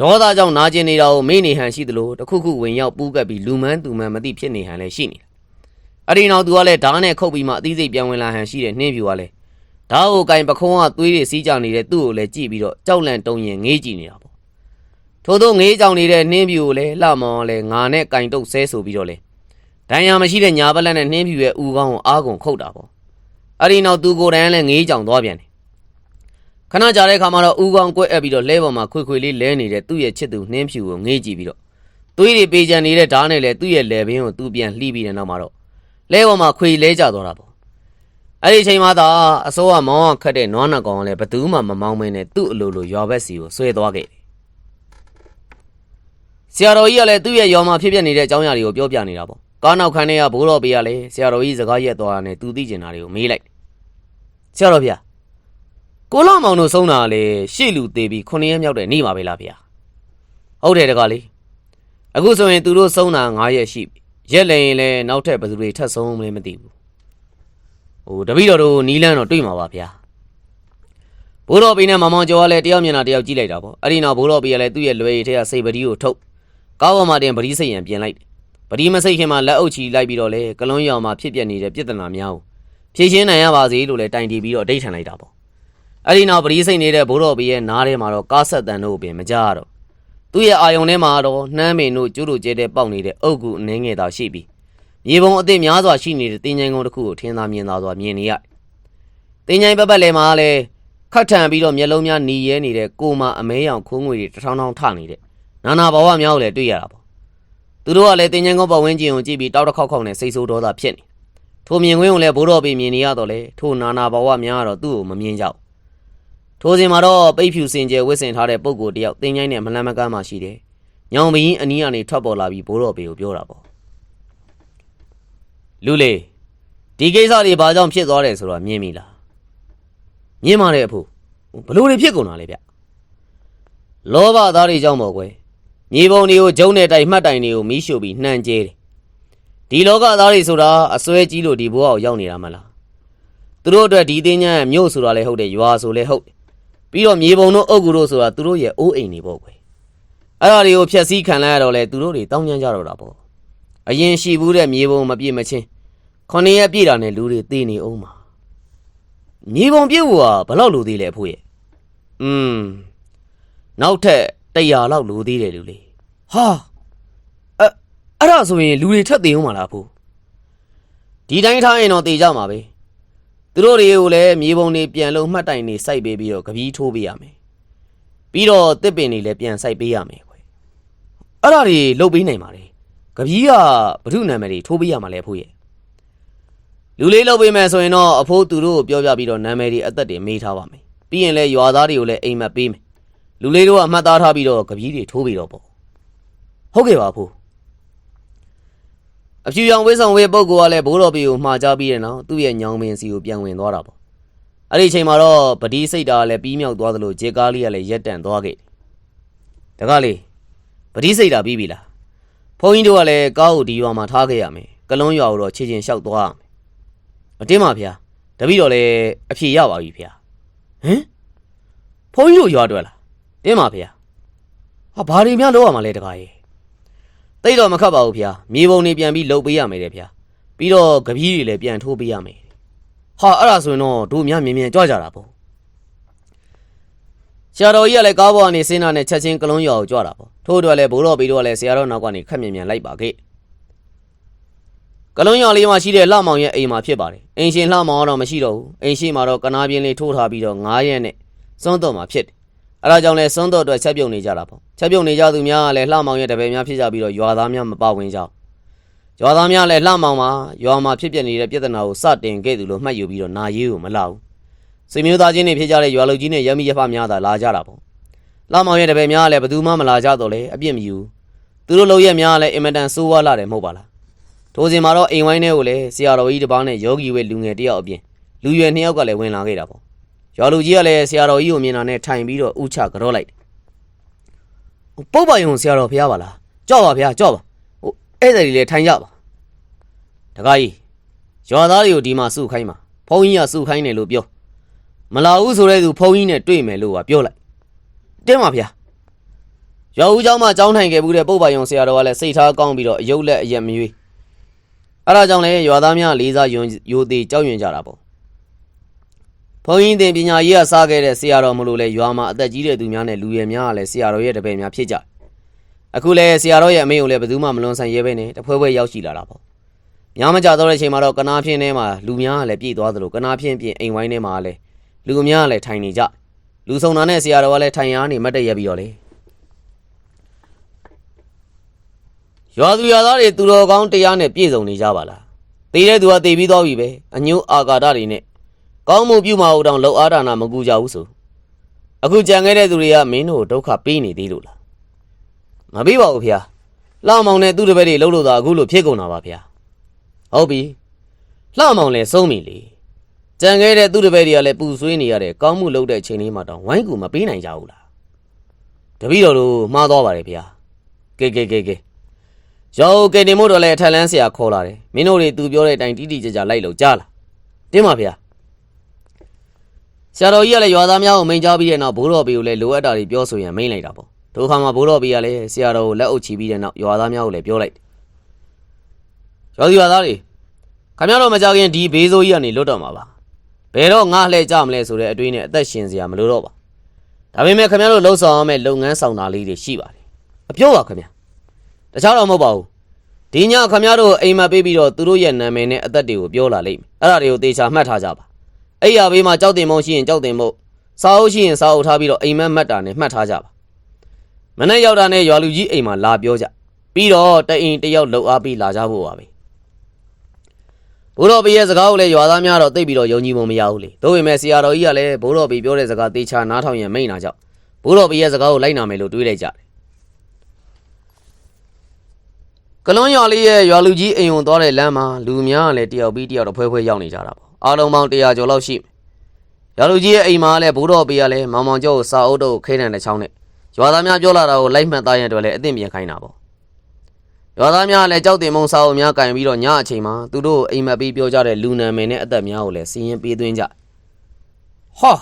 ဒေါသကြောင့်နာကျင်နေတာကိုမေ့နေဟန်ရှိသလိုတစ်ခုခုဝင်ရောက်ပူးကပ်ပြီးလူမန်းသူမန်းမသိဖြစ်နေဟန်လည်းရှိနေတာအဲ့ဒီနောက်သူကလည်းဓာတ်နဲ့ခုတ်ပြီးမှအသီးစိတ်ပြန်ဝင်လာဟန်ရှိတဲ့နှင်းပြူကလည်းဓာတ်ကိုကင်ပခုံးကသွေးတွေစီးကြနေတဲ့သူ့ကိုလည်းကြည့်ပြီးတော့ကြောက်လန့်တုံရင်ငေးကြည့်နေတာပေါ့ထို့သောငေးကြောင်နေတဲ့နှင်းပြူကိုလည်းလှမောင်ကလည်းငါနဲ့ကင်တုတ်ဆဲဆိုပြီးတော့လေ ဒဏ်ရာမရှိတဲ့ညာပလက်နဲ့နှင်းပြူရဲ့ဦးခေါင်းကိုအားကုန်ခုတ်တာပေါ့အဲ့ဒီနောက်သူကိုယ်တိုင်လည်းငေးကြောင်သွားပြန်တယ်ခဏကြာတဲ့အခါမှာတော့ဦးခေါင်းကွဲ့အပ်ပြီးတော့လဲပေါ်မှာခွေခွေလေးလဲနေတဲ့သူ့ရဲ့ချစ်သူနှင်းဖြူကိုငေးကြည့်ပြီးတော့သွေးတွေပေးချန်နေတဲ့ဓာတ်နဲ့လည်းသူ့ရဲ့လေဘင်းကိုသူ့ပြန်လှီးပြီးတဲ့နောက်မှာတော့လဲပေါ်မှာခွေလဲကျသွားတာပေါ့အဲ့ဒီအချိန်မှာသာအစိုးရမောင်းခတ်တဲ့နွားနှကောင်ကလည်းဘသူမှမမောင်းမင်းနဲ့သူ့အလိုလိုရွာဘက်စီကိုဆွဲသွားခဲ့တယ်ဆရာတော်ကြီးကလည်းသူ့ရဲ့ရွာမှာဖြစ်ပျက်နေတဲ့အကြောင်းအရာတွေကိုပြောပြနေတာပေါ့ ကားနောက်ခန်းထဲကဘိုးတော်ပေးကလည်းဆရာတော်ကြီးစကားရက်သွားတာနဲ့သူသိကျင်တာတွေကိုမေးလိုက်ဆရာတော်ဗျာကိုလာမောင်တို့ဆုံးတာကလေရှေ့လူသေးပြီး9ရက်မြောက်တဲ့နေ့ပါပဲလားဗျာဟုတ်တယ်တကားလေးအခုဆိုရင်သူတို့ဆုံးတာ9ရက်ရှိပြီရက်လည်းရင်လည်းနောက်ထပ်ဘယ်သူတွေထပ်ဆုံးမလဲမသိဘူးဟိုတပည့်တော်တို့နီးလန်းတော့တွေ့မှာပါဗျာဘိုးတော်ပီနဲ့မမောင်ကျော်ကလည်းတယောက်မျက်နှာတယောက်ကြည့်လိုက်တာပေါ့အဲ့ဒီနောက်ဘိုးတော်ပီကလည်းသူ့ရဲ့လွယ်ရည်ထဲကစိတ်ပတိကိုထုတ်ကောင်းပေါ်မှာတင်ပတိစိတ်ရံပြင်လိုက်တယ် ပတိမစိတ်ခင်မှာလက်အုပ်ချီလိုက်ပြီးတော့လေကလွန်းရောင်မှာဖြစ်ပြနေတဲ့ပြဿနာများကိုဖြေရှင်းနိုင်ရပါစေလို့လည်းတိုင်တီးပြီးတော့အဋိဌာန်လိုက်တာပေါ့အဲ့ဒီနောက်ပရိစိတ်နေတဲ့ဘိုးတော်ဘီရဲ့နားထဲမှာတော့ကားဆက်တန်တို့ပင်မကြရတော့သူ့ရဲ့အာယုံထဲမှာတော့နှမ်းပင်တို့ကျိုးတို့ကျဲတဲ့ပေါက်နေတဲ့အုတ်ကူအနေငယ်သာရှိပြီးမြေပုံအသစ်များစွာရှိနေတဲ့တင်းချိုင်ကုန်းတစ်ခုကိုထင်းသားမြင်သာစွာမြင်နေရတင်းချိုင်ပတ်ပတ်လည်းမှာလည်းခတ်ထန်ပြီးတော့မျက်လုံးများหนีရဲနေတဲ့ကိုမအမဲရောင်ခိုးငွေတွေတထောင်ထောင်ထနေတဲ့နာနာဘဝများကိုလည်းတွေ့ရတာပေါ့ သူတို့ကလည်းတင်းချိုင်ကုန်းပတ်ဝန်းကျင်ကိုကြည့်ပြီးတောက်တစ်ခေါက်ခေါက်နဲ့စိတ်ဆိုးဒေါသဖြစ်နေထိုမြင်ကွင်းကိုလည်းဘိုးတော်ဘီမြင်နေရတော့လေထိုနာနာဘဝများကတော့သူ့ကိုမမြင်ကြဘူးထိုစဉ်မှာတော့ပိတ်ဖြူစင်ကျဲဝစ်စင်ထားတဲ့ပုံကိုတယောက်တင်းချိုင်းနဲ့မလန်းမကမ်းမှရှိတယ်။ညောင်ဘီအနီးကနေထွက်ပေါ်လာပြီးဘိုးတော်ပေကိုပြောတာပေါ့။လူလေးဒီကိစ္စတွေဘာကြောင့်ဖြစ်သွားတယ်ဆိုတော့မြင်ပြီလား။မြင်ပါတယ်အဖိုး။ဘလို့တွေဖြစ်ကုန်တာလဲဗျ။လောဘသားတွေကြောင့်ပေါ့ကွယ်။ မြေပုံတွေကိုဂျုံနဲ့တိုင်မှတ်တိုင်တွေကိုမီးရှို့ပြီးနှံကျဲတယ်။ဒီလောကသားတွေဆိုတာအစွဲကြီးလို့ဒီဘဝကိုရောက်နေတာမလား။သူတို့အတွက်ဒီတင်းညံမြို့ဆိုတာလည်းဟုတ်တယ်ရွာဆိုလည်းဟုတ်တယ်ပြီးတော့မြေပုံတို့အုတ်ကူတို့ဆိုတာသူတို့ရဲ့အိုးအိမ်တွေပေါ့ကွယ်အဲ့ဒါတွေကိုဖျက်ဆီးခံလိုက်ရတော့လေသူတို့တွေတောင်းကျမ်းကြတော့တာပေါ့အရင်ရှိဘူးတဲ့မြေပုံမပြည့်မချင်းခொနည်းရက်ပြည့်တာနဲ့လူတွေသေနေအောင်ပါမြေပုံပြည့်ဖို့ကဘယ်လောက်လိုသေးလဲအဖိုးရဲ့อืมနောက်ထပ် 100လောက်လိုသေးတယ်လူလေးဟာအဲ့အဲ့ဒါဆိုရင်လူတွေထက်သေးအောင်မလားအဖိုးဒီတိုင်းထားရင်တော့သေကြမှာပဲသူတို့တွေကိုလည်းမြေပုံတွေပြန်လုံးမှတ်တိုင်တွေစိုက်ပေးပြီးတော့ကပီးထိုးပေးရမယ်။ပြီးတော့တစ်ပင်တွေလည်းပြန်စိုက်ပေးရမယ်ခွဲ။အဲ့ဒါတွေလုပ်ပေးနိုင်ပါလေ။ကပီးကဘု து နာမည်တွေထိုးပေးရမှာလဲဖို့ရဲ့။လူလေးလုပ်ပေးမယ်ဆိုရင်တော့အဖိုးသူတို့ကိုပြောပြပြီးတော့နာမည်တွေအသက်တွေမေးထားပါမယ်။ပြီးရင်လည်းရွာသားတွေကိုလည်းအိမ်မက်ပေးမယ်။ လူလေးတို့ကအမှတ်သားထားပြီးတော့ကပီးတွေထိုးပြီးတော့ပေါ့။ဟုတ်ကဲ့ပါအဖိုး။အဖြူရောင်ဝိဆောင်ဝေးပုဂ္ဂိုလ်ကလည်းဘိုးတော်ပီကိုမှားကြပြီးတဲ့နောက်သူ့ရဲ့ညောင်ပင်စီကိုပြန်ဝင်သွားတာပေါ့အဲ့ဒီအချိန်မှာတော့ပတိစိတ်တာကလည်းပြီးမြောက်သွားသလိုဂျေကားလေးကလည်းရက်တန့်သွားခဲ့တယ်တကားလေးပတိစိတ်တာပြီးပြီလားဘုန်းကြီးတို့ကလည်းကားကိုဒီရွာမှာထားခဲ့ရမယ်ကလွန်းရွာကိုတော့ခြေချင်းလျှောက်သွားရမယ်မတင်းပါဗျာတပည့်တော်လည်းအဖြေရပါပြီဗျာဟမ်ဘုန်းကြီးတို့ရွာတွေ့လား တင်းပါဗျာဟာဘာတွေများလုပ်ရမှာလဲတကားရဲ့တိတ်တော့မခတ်ပါဘူးဗျာမြေပုံတွေပြန်ပြီးလှုပ်ပေးရမယ်တဲ့ဗျာပြီးတော့ကပီးတွေလည်းပြန်ထိုးပေးရမယ်ဟာအဲ့ဒါဆိုရင်တော့တို့များမြင်မြင်ကြွကြတာပေါ့ဆရာတော်ကြီးကလည်းကားပေါ်ကနေဆင်းတာနဲ့ချက်ချင်းကလုံးရွာကိုကြွတာပေါ့ထို့အတွက်လည်းဘိုးတော်ပြီးတော့လည်းဆရာတော်နောက်ကနေခက်မြင်မြန်လိုက်ပါခဲ့ကလုံးရွာလေးမှာရှိတဲ့လှမောင်ရဲ့အိမ်မှာဖြစ်ပါတယ်အိမ်ရှင်လှမောင်ကတော့မရှိတော့ဘူးအိမ်ရှိမှာတော့ကနာပြင်းလေးထိုးထားပြီးတော့9ရက်နဲ့စွန်းတော်မှာဖြစ်တယ် အဲဒါကြောင့်လဲစွန်းတော်အတွက်ချက်ပြုတ်နေကြတာပေါ့ချက်ပြုတ်နေကြသူများကလည်းလှမောင်ရဲ့တပည့်များဖြစ်ကြပြီးတော့ရွာသားများမပါဝင်ကြဘူးရွာသားများလည်းလှမောင်မှာရွာမှာဖြစ်ပျက်နေတဲ့ပြဿနာကိုစတင်ခဲ့သူလို့မှတ်ယူပြီးတော့နာရေးကိုမလာဘူးဆွေမျိုးသားချင်းတွေဖြစ်ကြတဲ့ရွာလူကြီးနဲ့ရမီရဖများသာလာကြတာပေါ့လှမောင်ရဲ့တပည့်များကလည်းဘယ်သူမှမလာကြတော့လေအပြစ်မယူသူတို့လုံရက်များကလည်းအင်မတန်ဆိုးဝါးလာတယ်မဟုတ်ပါလားထိုစဉ်မှာတော့အိမ်ဝိုင်းထဲကိုလည်းဆရာတော်ကြီးတစ်ပါးနဲ့ယောဂီဝဲလူငယ်တစ်ယောက်အပြင်လူရွယ်နှစ်ယောက်ကလည်းဝင်လာခဲ့တာပေါ့ ရွာလူကြီးကလည်းဆရာတော်ကြီးကိုမြင်တာနဲ့ထိုင်ပြီးတော့ဥချကြော့လိုက်တယ်ပုတ်ပါယုံဆရာတော်ဖះပါလားကြော့ပါဖះကြော့ပါဟိုဧည့်သည်တွေလည်းထိုင်ကြပါတခါကြီးရွာသားတွေကိုဒီမှာစုခိုင်းပါဖုန်းကြီးကစုခိုင်းတယ်လို့ပြောမလာဘူးဆိုတဲ့သူဖုန်းကြီးနဲ့တွေ့မယ်လို့ကပြောလိုက်တင်းပါဖះရွာဦးเจ้าမှာကြောင်းထိုင်ခဲ့ဘူးတဲ့ပုတ်ပါယုံဆရာတော်ကလည်းစိတ်ထားကောင်းပြီးတော့အယုတ်လက်အရက်မရွေး အဲ့ဒါကြောင့်လဲရွာသားများလေးစားယွန်ယိုသေးကြောက်ရွံ့ကြတာပေါ့ ဘုန်းကြီးတင်ပညာရေးကစားခဲ့တဲ့ဆရာတော်မလို့လဲရွာမှာအသက်ကြီးတဲ့သူများနဲ့လူရွယ်များကလည်းဆရာတော်ရဲ့တပည့်များဖြစ်ကြတယ်အခုလဲဆရာတော်ရဲ့အမိန့်ကိုလည်းဘယ်သူမှမလွန်ဆန်ရဲပဲနဲ့တဖွဲဖွဲရောက်ရှိလာတာပေါ့များမကြတော့တဲ့အချိန်မှာတော့ကနာဖြင်းထဲမှာလူများကလည်းပြည်သွားသလိုကနာဖြင်းပြင်အိမ်ဝိုင်းထဲမှာလည်းလူများကလည်းထိုင်နေကြလူဆောင်တာနဲ့ဆရာတော်ကလည်းထိုင်ရားနေမတ်တက်ရက်ပြီးတော့လေရွာသူရွာသားတွေသူတော်ကောင်းတရားနဲ့ပြည့်စုံနေကြပါလားသေတဲ့သူကသေပြီးသွားပြီပဲအညိုးအာကာဒတွေနဲ့ ကောင်းမှုပြုမအောင်တောင်လောက်အားဒါနာမကူကြဘူးဆိုအခုကြံခဲ့တဲ့သူတွေကမင်းတို့ကိုဒုက္ခပေးနေသေးလို့လားမပေးပါဘူးဖေ။လှမောင်နဲ့သူ့တပည့်တွေလှုပ်လို့သာအခုလိုဖြစ်ကုန်တာပါဖေ။ဟုတ်ပြီ။လှမောင်လည်းဆုံးပြီလေ။ကြံခဲ့တဲ့သူ့တပည့်တွေကလည်းပူဆွေးနေရတဲ့ကောင်းမှုလုပ်တဲ့ချိန်လေးမှာတောင်ဝိုင်းကူမပေးနိုင်ကြဘူးလား။တပည့်တော်တို့မှားသွားပါတယ်ဖေ။ကဲကဲကဲကဲ။ရောကေနေမို့တော့လည်းအထက်လန်းဆရာခေါ်လာတယ်။မင်းတို့တွေသူပြောတဲ့အတိုင်းတိတိကျကျလိုက်လို့ကြားလား။တင်းပါဖေ။ ဆရာတော်ကြီးကလည်းရွာသားများကိုမိန်ကြားပြီးတဲ့နောက်ဘိုးတော်ပေကိုလည်းလိုအပ်တာတွေပြောဆိုရင်မိန်လိုက်တာပေါ့။ဒုခါမှာဘိုးတော်ပေကလည်းဆရာတော်ကိုလက်အုပ်ချီပြီးတဲ့နောက်ရွာသားများကိုလည်းပြောလိုက်တယ်။ရွာသူရွာသားတွေခင်ဗျားတို့မကြခင်ဒီဘေးဆိုးကြီးကနေလွတ်တော့မှာပါ။ဘယ်တော့ငါလှည့်ကြမလဲဆိုတဲ့အတွေးနဲ့အသက်ရှင်စရာမလိုတော့ပါ။ဒါပေမဲ့ခင်ဗျားတို့လှုပ်ဆောင်ရမယ့်လုပ်ငန်းဆောင်တာလေးတွေရှိပါတယ်။အပြောပါခင်ဗျာ။တခြားတော့မဟုတ်ပါဘူး။ဒီညခင်ဗျားတို့အိမ်မှာပေးပြီးတော့သူတို့ရဲ့နာမည်နဲ့အသက်တွေကိုပြောလာလိမ့်မယ်။အဲ့ဒါတွေကိုသေချာမှတ်ထားကြပါ။ အဲ့ရဘေးမှာကြောက်တင်မုံရှိရင်ကြောက်တင်မုံစာအုပ်ရှိရင်စာအုပ်ထားပြီးတော့အိမ်မက်မှတ်တာနဲ့မှတ်ထားကြပါ။မနေ့ရောက်တာနဲ့ရွာလူကြီးအိမ်မှာလာပြောကြ။ပြီးတော့တအိမ်တစ်ယောက်လှုပ်အားပြီးလာကြဖို့ပါပဲ။ဘိုးတော်ဘေးရဲ့စကားကိုလည်းရွာသားများတော့သိပြီးတော့ယုံကြည်မှုမရဘူးလေ။ဒါပေမဲ့ဆရာတော်ကြီးကလည်းဘိုးတော်ဘေးပြောတဲ့စကားသေချာနားထောင်ရင်မိန်နာကြောက်ဘိုးတော်ဘေးရဲ့စကားကိုလိုက်နာမယ်လို့တွေးလိုက်ကြတယ်။ကလွန်ရွာလေးရဲ့ရွာလူကြီးအိမ်ဝင်သွားတဲ့လမ်းမှာလူများကလည်းတယောက်ပြီးတယောက်တော့ဖွဲဖွဲရောက်နေကြတာပေါ့။ အားလုံးပေါင်း100ကျော်လောက်ရှိမယ်။ရွာလူကြီးရဲ့အိမ်မှာလည်းဘိုးတော်ဘေးကလည်းမောင်မောင်ကျော်ကိုစာအုပ်တော့ခဲတံတစ်ချောင်းနဲ့ရွာသားများပြောလာတာကိုလိုက်မှတ်သားရတဲ့အတွက်လည်းအသင့်ပြန်ခိုင်းတာပေါ့။ရွာသားများလည်းကြောက်တင်မုံစာအုပ်များကင်ပြီးတော့ညအချိန်မှာသူတို့အိမ်မက်ပြီးပြောကြတဲ့လူနာမည်နဲ့အသက်များကိုလည်းစီရင်ပေးသွင်းကြ။ဟာ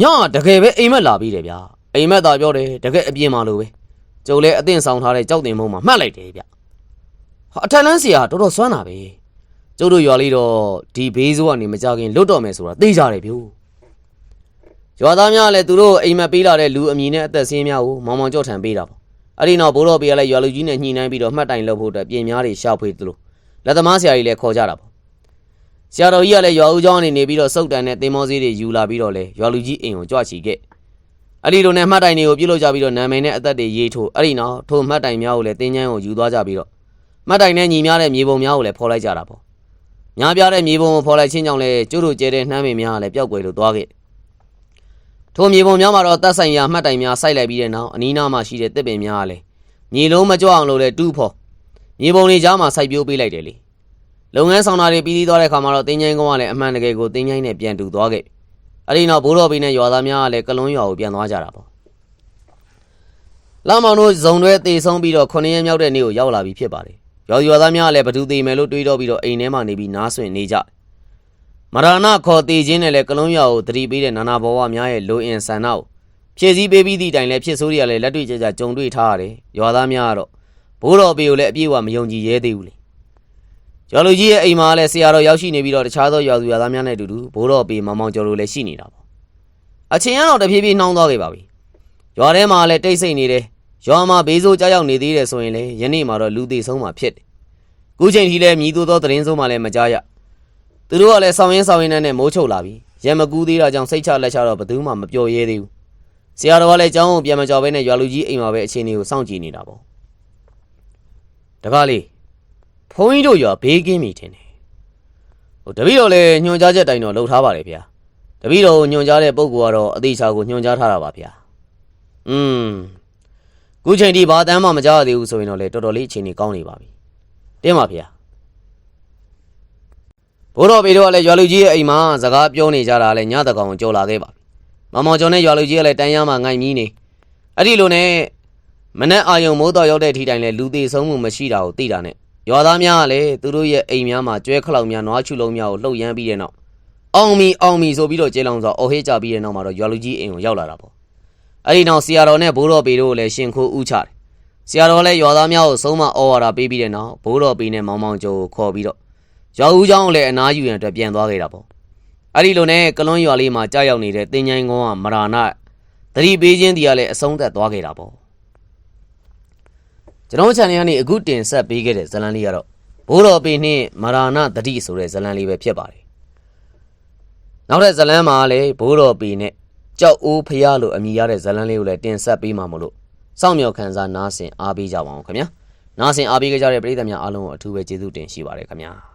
ညတကယ်ပဲအိမ်မက်လာပြီးတယ်ဗျာ။အိမ်မက်သာပြောတယ်တကယ်အပြင်းမလို့ပဲ။ကျုပ်လည်းအသင့်ဆောင်ထားတဲ့ကြောက်တင်မုံမှာမှတ်လိုက်တယ်ဗျ။ဟာအထက်လန်းစီကတော်တော်စွမ်းတာပဲ။ ကျုပ်တို့ရွာလေးတော့ဒီဘေးစိုးကနေမကြခင်လွတ်တော်မယ်ဆိုတာသိကြတယ်ဗျို့။ရွာသားများလည်းသူတို့အိမ်မက်ပေးလာတဲ့လူအမည်နဲ့အသက်စင်းများကိုမောင်မောင်ကြော့ထံပေးတာပေါ့။အဲ့ဒီနောက်ဘိုးတော်ပေးရလဲရွာလူကြီးနဲ့ညှိနှိုင်းပြီးတော့မှတ်တိုင်လုပ်ဖို့အတွက်ပြင်များတွေရှာဖွေသလိုလက်သမားဆရာကြီးလည်းခေါ်ကြတာပေါ့။ဆရာတော်ကြီးကလည်းရွာဦးကျောင်းအနေနေပြီးတော့စုတ်တန်နဲ့တင်မောစည်းတွေယူလာပြီးတော့လဲရွာလူကြီးအိမ်ကိုကြွချီခဲ့။အဲ့ဒီလိုနဲ့မှတ်တိုင်တွေကိုပြုတ်လုပ်ကြပြီးတော့နာမည်နဲ့အသက်တွေရေးထိုးအဲ့ဒီနောက်ထိုမှတ်တိုင်များကိုလည်းတင်းချမ်းကိုယူသွားကြပြီးတော့မှတ်တိုင်နဲ့ညီများတဲ့မြေပုံများကိုလည်းဖော်လိုက်ကြတာပေါ့။ များပြားတဲ့မြေပုံကိုဖော်လိုက်ချင်းကြောင့်လဲကျို့တို့ကျဲတဲ့နှမ်းပင်များကလည်းပျောက်ကွယ်လို့သွားခဲ့။ထိုမြေပုံများမှာတော့တပ်ဆိုင်ရာမှတ်တိုင်များစိုက်လိုက်ပြီးတဲ့နောက်အနီးနားမှာရှိတဲ့တစ်ပင်များကလည်းမြေလုံးမကြွအောင်လို့လဲတူးဖို့မြေပုံတွေကြားမှာစိုက်ပျိုးပေးလိုက်တယ်လေလုပ်ငန်းဆောင်တာတွေပြီးပြီးသွားတဲ့ခါမှာတော့တင်းချိုင်းကုန်းကလည်းအမှန်တကယ်ကိုတင်းချိုင်းနဲ့ပြန်တူသွားခဲ့အဲ့ဒီနောက်ဘိုးတော်ဘီနဲ့ရွာသားများကလည်းကလွန်းရွာကိုပြန်သွားကြတာပေါ့လာမောင်တို့ဇုံတွဲတေဆုံးပြီးတော့9ရက်မြောက်တဲ့နေ့ကိုရောက်လာပြီဖြစ်ပါတယ် ရွာရွာသားများကလည်းဘသူသေးမယ်လို့တွေးတော့ပြီးတော့အိမ်ထဲမှာနေပြီးနားဆွင့်နေကြမရဏခေါ်တေခြင်းနဲ့လည်းကလွန်းရွာကိုတတိပေးတဲ့နာနာဘဝများရဲ့လိုအင်ဆန္ဒကိုဖြည့်ဆည်းပေးပြီးသည့်တိုင်လည်းဖြစ်ဆိုးတွေကလည်းလက်တွေ့ကြကြကြုံတွေ့ထားရတယ်ရွာသားများကတော့ဘိုးတော်ပေကိုလည်းအပြည့်အဝမယုံကြည်ရဲသေးဘူးလေကျော်လူကြီးရဲ့အိမ်မှာလည်းဆရာတော်ရောက်ရှိနေပြီးတော့တခြားသောရွာသူရွာသားများနဲ့အတူတူဘိုးတော်ပေမောင်မောင်ကျော်တို့လည်းရှိနေတာပေါ့အချင်းကတော့တဖြည်းဖြည်းနှောင်းသွားခဲ့ပါပြီရွာထဲမှာလည်းတိတ်ဆိတ်နေတယ် ရွာမှာဘေးဆိုးကြောက်ရောက်နေသေးတယ်ဆိုရင်လည်းယနေ့မှာတော့လူသေးဆုံးမှာဖြစ်တယ်ခုချိန်ထိလည်းမြည်သူသောသတင်းဆုံးမှလည်းမကြားရသူတို့ကလည်းဆောင်းရင်းဆောင်းရင်းနဲ့မိုးချုပ်လာပြီရံမကူးသေးတာကြောင့်စိတ်ချလက်ချတော့ဘယ်သူမှမပျော်ရဲသေးဘူးဆရာတော်ကလည်းကျောင်းကိုပြန်မကြောက်ဘဲနဲ့ရွာလူကြီးအိမ်မှာပဲအခြေအနေကိုစောင့်ကြည့်နေတာပေါ့တကားလေးဘုန်းကြီးတို့ရွာဘေးကင်းပြီထင်တယ်ဟိုတပည့်တော်လည်းညွှန်ကြားချက်တိုင်းတော့လှုပ်ထားပါတယ်ဗျာတပည့်တော်ကိုညွှန်ကြားတဲ့ပုံကူကတော့အသေးချာကိုညွှန်ကြားထားတာပါဗျာอืม ခုချိန်ထိဘာတမ်းမှမကြားရသေးဘူးဆိုရင်တော့လေတော်တော်လေးအခြေအနေကောင်းနေပါပြီတင်းပါဗျာဘိုးတော်ပေတို့ကလည်းရွာလူကြီးရဲ့အိမ်မှာစကားပြောနေကြတာလည်းညတကောင်ကြော်လာခဲ့ပါပြီမင်မောင်ကျော်နဲ့ရွာလူကြီးကလည်းတန်းရမှာငိုင်မြီးနေအဲ့ဒီလိုနဲ့မနဲ့အာယုံမိုးတော်ရောက်တဲ့အထိတိုင်လဲလူသေးဆုံးမှုမရှိတာကိုသိတာနဲ့ရွာသားများကလည်းသူတို့ရဲ့အိမ်များမှာကျွဲခလောက်များနွားချူလုံးများကိုလှုပ်ရမ်းပြီးတဲ့နောက်အောင်မီအောင်မီဆိုပြီးတော့ကျေလောင်စွာအော်ဟေးကြပြီးတဲ့နောက်မှာတော့ရွာလူကြီးအိမ်ကိုရောက်လာတာပေါ့ အဲ့ဒီနောက်ဆရာတော်နဲ့ဘိုးတော်ပေတို့ကိုလည်းရှင်ခိုးဥချတယ်ဆရာတော်လည်းရွာသားများကိုဆုံးမဩဝါဒပေးပြီးတဲ့နောက်ဘိုးတော်ပေနဲ့မောင်မောင်ကျော်ကိုခေါ်ပြီးတော့ရွာဦးကျောင်းကိုလည်းအနားယူရန်အတွက်ပြန်သွားခဲ့တာပေါ့အဲ့ဒီလိုနဲ့ကလွန်းရွာလေးမှာကြာရောက်နေတဲ့တင်ញိုင်းကုန်းကမရာဏသတိပေးခြင်းတရားလည်းအဆုံးသက်သွားခဲ့တာပေါ့ကျွန်တော် channel ကနေအခုတင်ဆက်ပေးခဲ့တဲ့ဇလန်းလေးကတော့ဘိုးတော်ပေနှင့်မရာဏသတိဆိုတဲ့ဇလန်းလေးပဲဖြစ်ပါတယ်နောက်ထပ်ဇလန်းမှာလည်းဘိုးတော်ပေနဲ့ ကြောက်အိုးဖျားလို့အမည်ရတဲ့ဇတ်လန်လေးကိုလည်းတင်ဆက်ပေးမှာမလို့စောင့်မျှော်ခံစားနားဆင်အားပေးကြပါအောင်ခင်ဗျာနားဆင်အားပေးကြတဲ့ပရိသတ်များအားလုံးကိုအထူးပဲကျေးဇူးတင်ရှိပါတယ်ခင်ဗျာ